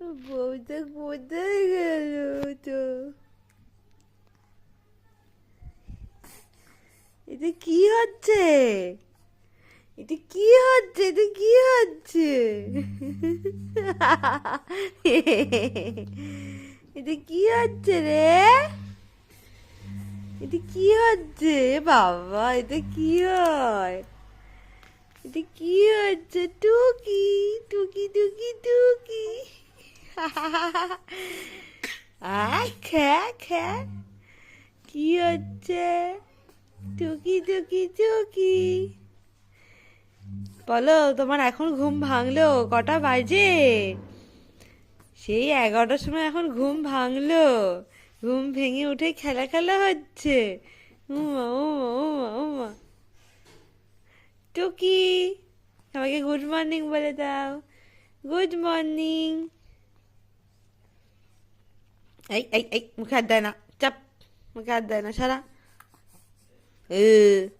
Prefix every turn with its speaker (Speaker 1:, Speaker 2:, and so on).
Speaker 1: বউটা কোথায় গেল তো? এটা কি হচ্ছে? এটা কি হচ্ছে? এটা কি হচ্ছে? এটা কি হচ্ছে রে? এটা কি হচ্ছে? বাবা, এটা কি হয়? এটা কি হচ্ছে? টুকি টুকি টুকি টুকি। খ্যা খ্যা কি হচ্ছে? টুকি টুকি টুকি। বলো, তোমার এখন ঘুম ভাঙলো? কটা বাজে? সেই এগারোটার সময় এখন ঘুম ভাঙলো। ঘুম ভেঙে উঠে খেলা খেলা হচ্ছে। উমা উমা উমা উমা। টুকি সবাইকে গুড মর্নিং বলে দাও। Good morning أي أي أي مكدنة تب مكدنة شرع. إيه.